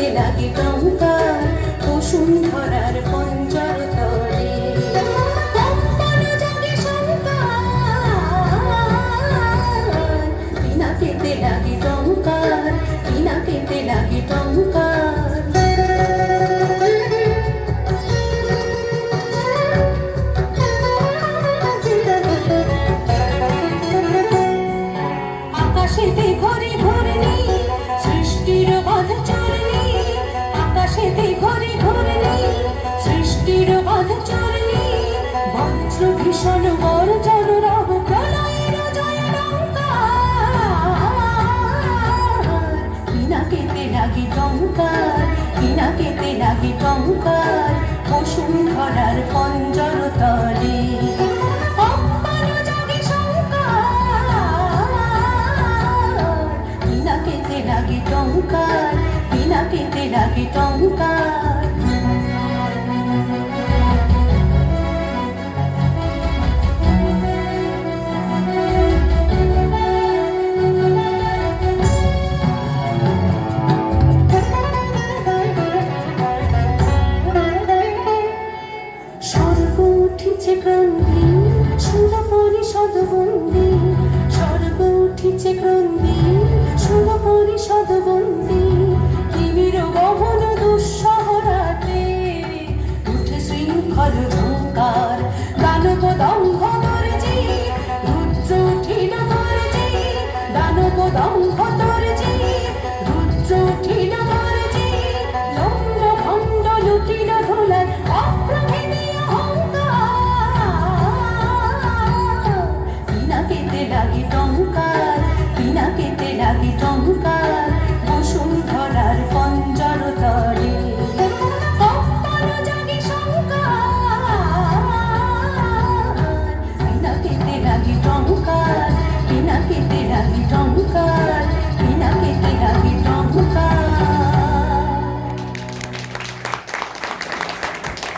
কেতে লাগে টঙ্কার বসুন্ধরার পঞ্চর তরে। কম্পন জাগে শঙ্কার বিনা কেতে লাগে টঙ্কার বিনা কেতে লাগে টঙ্কার আকাশেতে ঘরে বজ্র ভীষণ গর্জন রব কেতে লাগে টঙ্কার বিনা কেতে লাগে টঙ্কার বসুন্ধরার পঞ্জর তলে লাগে টঙ্কার বিনা কেতে লাগে টঙ্কার। উঠিছে ক্রন্দি সুরপরি সদবন্দি সর্ব উঠিছে ক্রন্দি সুরপরি সদবন্দি গহন উঠে শৃঙ্খল দানব দম্ভ দর্জি, রুদ্র উঠিল দানব দম্ভ